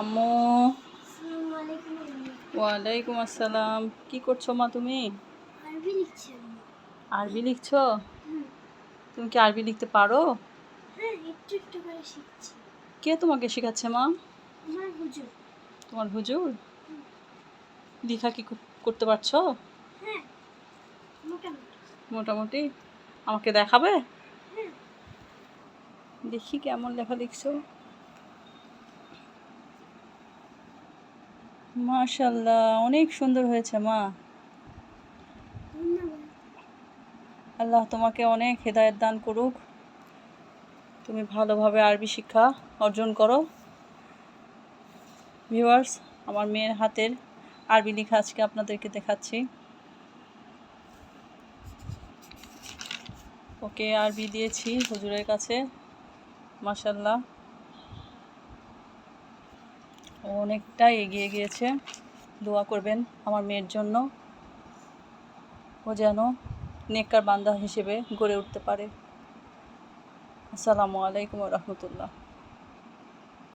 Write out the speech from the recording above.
আম্মু। ওয়ালাইকুম আসসালাম। কি করছ মা তুমি? আরবি লিখছি তুমি কি আরবি লিখতে পারো? হ্যাঁ কে তোমাকে শেখাচ্ছে মা? তোমার হুজুর? লেখা কি করতে পারছ? হ্যাঁ মোটামুটি। মোটামুটি। আমাকে দেখাবে? হ্যাঁ। দেখি কেমন লেখা লিখছো। মাশাল্লাহ অনেক সুন্দর হয়েছে মা। আল্লাহ তোমাকে অনেক হেদায়েত দান করুক। তুমি ভালোভাবে আরবি শিক্ষা অর্জন করো। ভিউয়ার্স, আমার মেয়ের হাতের আরবি লেখা আজকে আপনাদেরকে দেখাচ্ছি। ওকে, আরবি দিয়েছি হুজুরের কাছে। মাশাল্লাহ ও অনেকটাই এগিয়ে গিয়েছে। দোয়া করবেন আমার মেয়ের জন্য। ও যেন নেককার বান্দা হিসেবে গড়ে উঠতে পারে। আসসালামু আলাইকুম রহমতুল্লাহ।